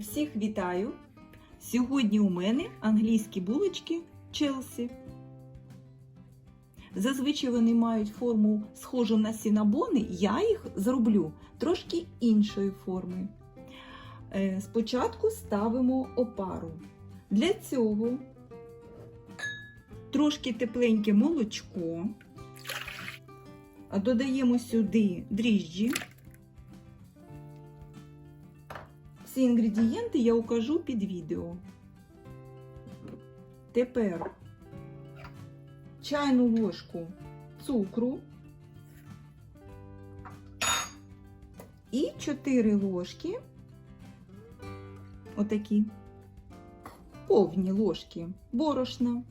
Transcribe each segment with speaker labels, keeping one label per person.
Speaker 1: Всіх вітаю! Сьогодні у мене англійські булочки Челсі. Зазвичай вони мають форму схожу на сінабони, я їх зроблю трошки іншої форми. Е, Спочатку ставимо опару. Для цього трошки тепленьке молочко, додаємо сюди дріжджі. Всі інгредієнти я укажу під відео. Тепер чайну ложку цукру і 4 ложки, отакі повні ложки борошна,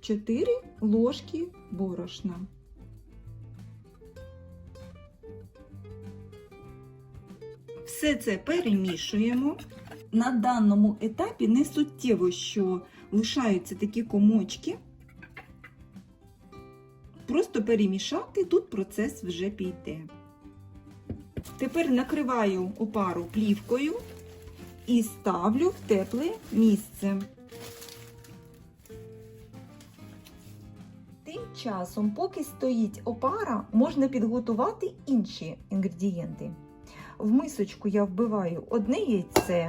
Speaker 1: 4 ложки борошна. Все це перемішуємо. На даному етапі не суттєво, що лишаються такі комочки. Просто перемішати, тут процес вже піде. Тепер накриваю опару плівкою і ставлю в тепле місце. Тим часом, поки стоїть опара, можна підготувати інші інгредієнти. В мисочку я вбиваю одне яйце.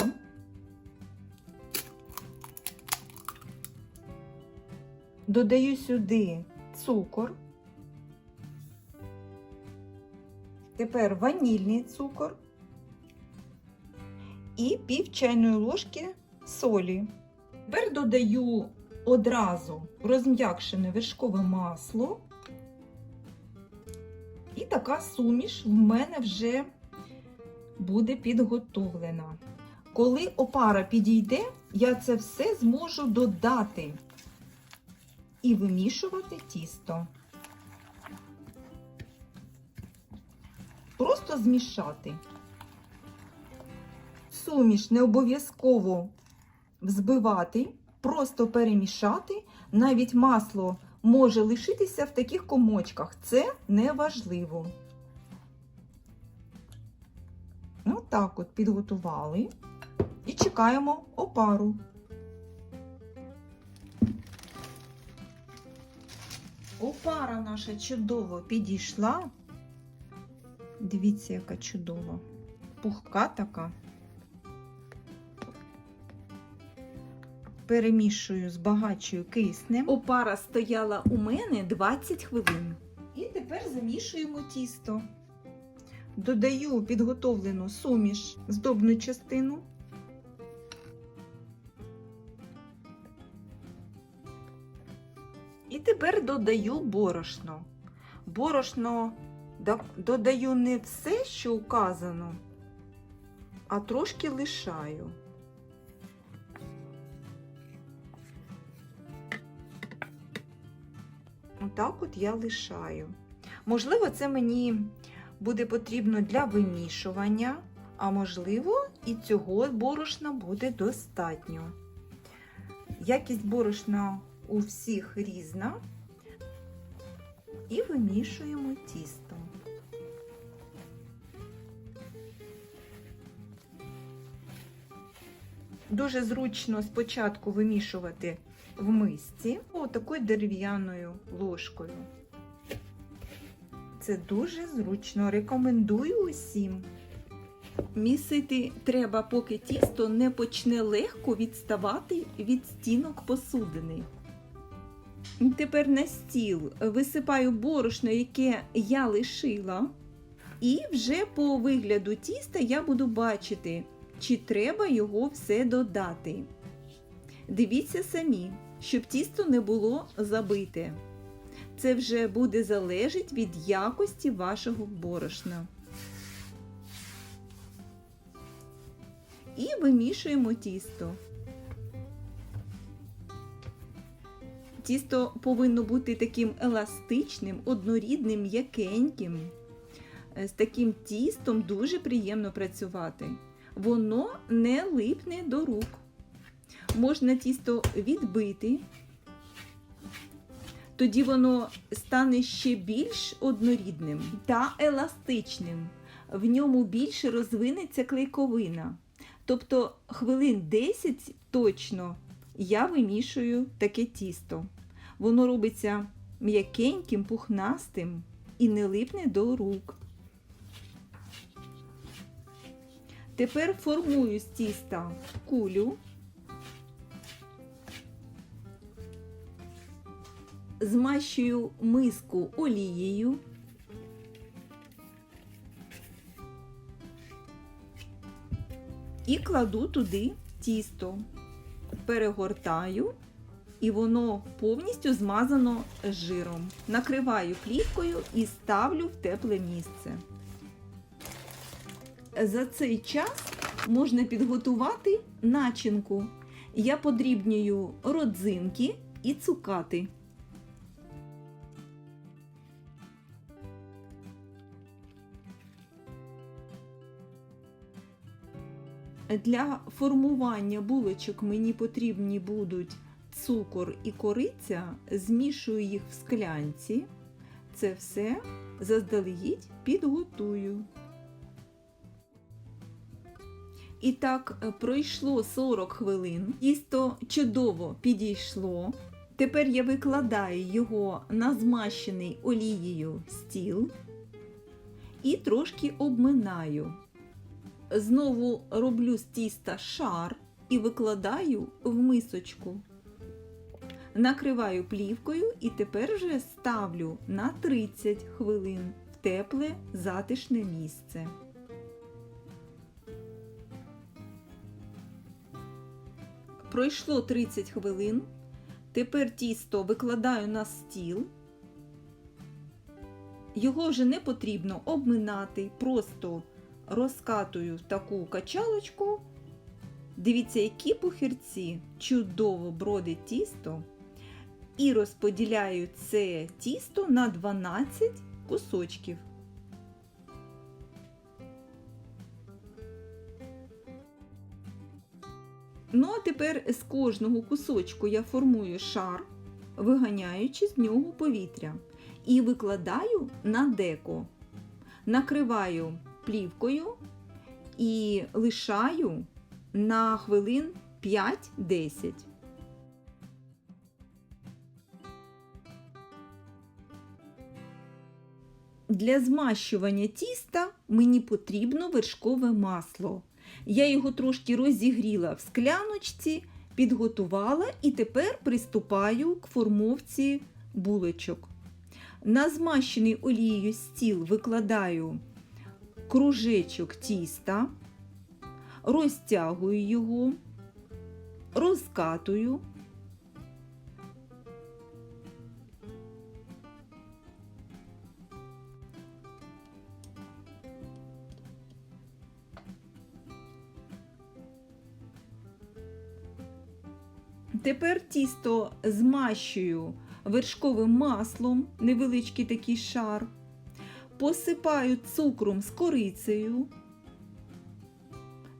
Speaker 1: Додаю сюди цукор. Тепер ванільний цукор і пів чайної ложки солі. Тепер додаю одразу розм'якшене вершкове масло. І така суміш в мене вже буде підготовлена. Коли опара підійде, я це все зможу додати і вимішувати тісто. Просто змішати. Суміш не обов'язково взбивати, просто перемішати. Навіть масло може лишитися в таких комочках. Це не важливо. Отак от підготували і чекаємо опару. Опара наша чудово підійшла. Дивіться, яка чудова. Пухка така. Перемішую з багачою киснем. Опара стояла у мене 20 хвилин. І тепер замішуємо тісто. Додаю підготовлену суміш здобну частину. І тепер додаю борошно. Борошно додаю не все, що указано, а трошки лишаю. Отак от я лишаю. Можливо, це мені буде потрібно для вимішування, а можливо, і цього борошна буде достатньо. Якість борошна у всіх різна. І вимішуємо тісто. Дуже зручно спочатку вимішувати в мисці отакою дерев'яною ложкою. Це дуже зручно. Рекомендую усім. Місити треба, поки тісто не почне легко відставати від стінок посудини. Тепер на стіл висипаю борошно, яке я лишила, і вже по вигляду тіста я буду бачити, чи треба його все додати. Дивіться самі, щоб тісто не було забите. Це вже буде залежить від якості вашого борошна. І вимішуємо тісто. Тісто повинно бути таким еластичним, однорідним, м'якеньким. З таким тістом дуже приємно працювати. Воно не липне до рук. Можна тісто відбити, тоді воно стане ще більш однорідним та еластичним. В ньому більше розвинеться клейковина. Тобто хвилин 10 точно я вимішую таке тісто. Воно робиться м'якеньким, пухнастим і не липне до рук. Тепер формую з тіста кулю. Змащую миску олією. І кладу туди тісто, перегортаю, і воно повністю змазано жиром. Накриваю плівкою і ставлю в тепле місце. За цей час можна підготувати начинку. Я подрібнюю родзинки і цукати. Для формування булочок мені потрібні будуть цукор і кориця, змішую їх в склянці. Це все заздалегідь підготую. І так, е, пройшло 40 хвилин. Тісто чудово підійшло. Тепер я викладаю його на змащений олією стіл і трошки обминаю. Знову роблю з тіста шар і викладаю в мисочку. Накриваю плівкою і тепер вже ставлю на 30 хвилин в тепле затишне місце. Пройшло 30 хвилин. Тепер тісто викладаю на стіл. Його вже не потрібно обминати, просто розкатую таку качалочку. Дивіться, які пухирці чудово бродить тісто. І розподіляю це тісто на 12 кусочків. Ну, а тепер з кожного кусочку я формую шар, виганяючи з нього повітря. І викладаю на деко. Накриваю плівкою і лишаю на хвилин 5-10. Для змащування тіста мені потрібно вершкове масло. Я його трошки розігріла в скляночці, підготувала і тепер приступаю к формовці булочок. На змащений олією стіл викладаю кружечок тіста, розтягую його, розкатую. Тепер тісто змащую вершковим маслом, невеличкий такий шар, посипаю цукром з корицею.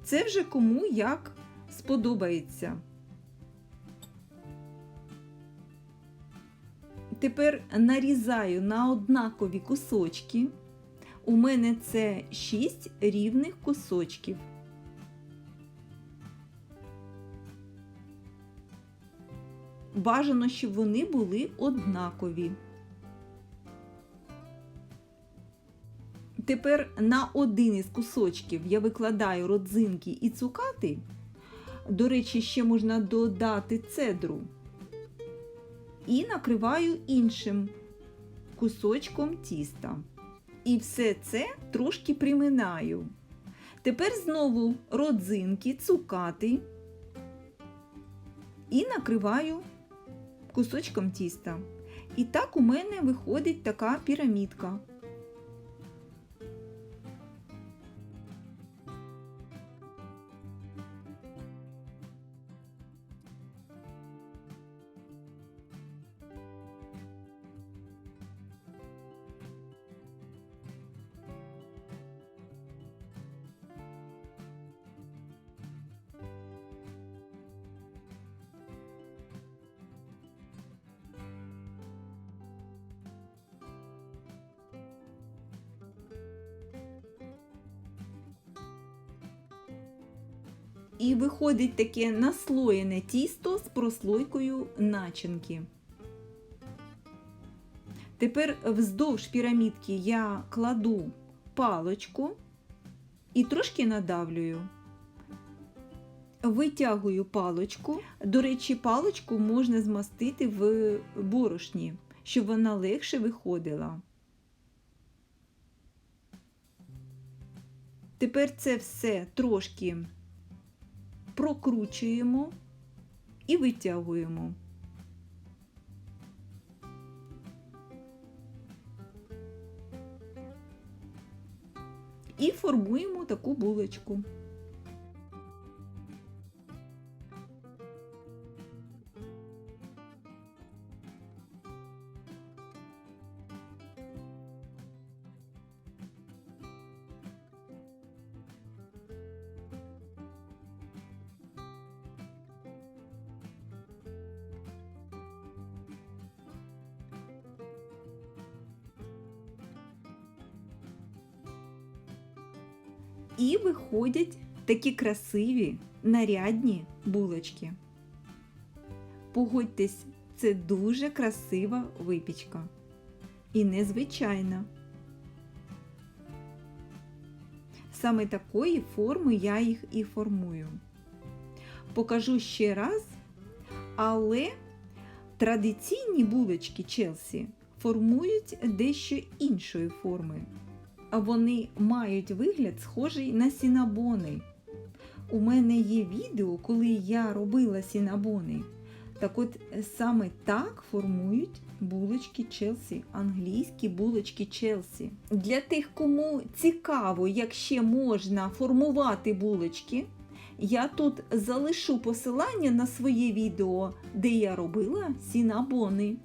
Speaker 1: Це вже кому як сподобається. Тепер нарізаю на однакові кусочки. У мене це 6 рівних кусочків. Бажано, щоб вони були однакові. Тепер на один із кусочків я викладаю родзинки і цукати. До речі, ще можна додати цедру. І накриваю іншим кусочком тіста. І все це трошки приминаю. Тепер знову родзинки, цукати і накриваю кусочком тіста. І так у мене виходить така пірамідка. І виходить таке наслоєне тісто з прослойкою начинки. Тепер вздовж пірамідки я кладу палочку і трошки надавлюю. Витягую палочку. До речі, палочку можна змастити в борошні, щоб вона легше виходила. Тепер це все трошки прокручуємо і витягуємо. І формуємо таку булочку. Виходять такі красиві, нарядні булочки. Погодьтесь, це дуже красива випічка. І незвичайна. Саме такої форми я їх і формую. Покажу ще раз, але традиційні булочки Челсі формують дещо іншої форми вони мають вигляд схожий на сінабони. У мене є відео, коли я робила сінабони. Так от саме так формують булочки Челсі, англійські булочки Челсі. Для тих, кому цікаво, як ще можна формувати булочки, я тут залишу посилання на своє відео, де я робила сінабони.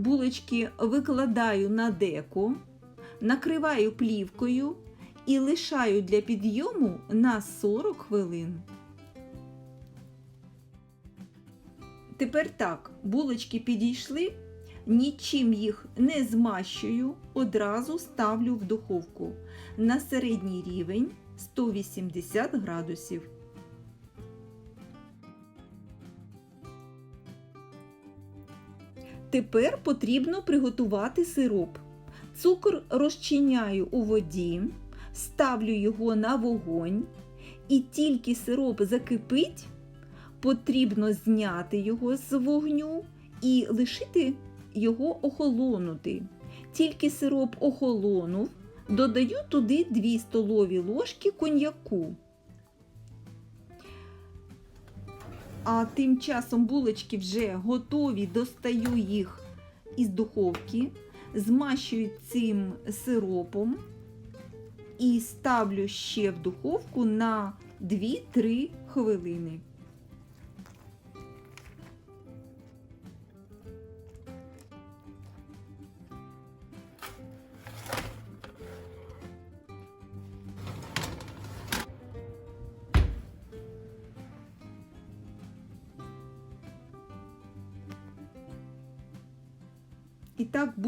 Speaker 1: Булочки викладаю на деко, накриваю плівкою і лишаю для підйому на 40 хвилин. Тепер так, булочки підійшли, нічим їх не змащую, одразу ставлю в духовку на середній рівень 180 градусів. Тепер потрібно приготувати сироп. Цукор розчиняю у воді, ставлю його на вогонь, і тільки сироп закипить, потрібно зняти його з вогню і лишити його охолонути. Тільки сироп охолонув, додаю туди 2 столові ложки коньяку. А тим часом булочки вже готові, достаю їх із духовки, змащую цим сиропом і ставлю ще в духовку на 2-3 хвилини.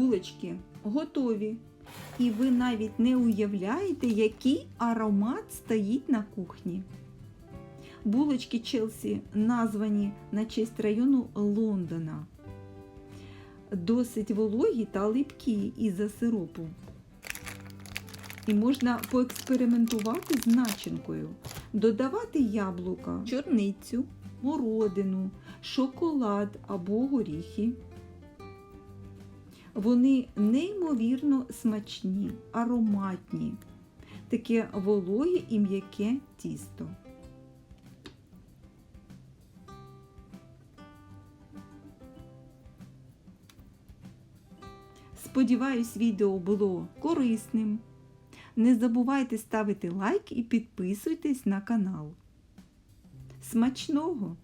Speaker 1: Булочки готові. і ви навіть не уявляєте, який аромат стоїть на кухні. Булочки Челсі названі на честь району Лондона. Досить вологі та липкі із-за сиропу. І можна поекспериментувати з начинкою, додавати яблука, чорницю, мородину, шоколад або горіхи. Вони неймовірно смачні, ароматні, таке вологе і м'яке тісто. Сподіваюсь, відео було корисним. Не забувайте ставити лайк і підписуйтесь на канал. Смачного!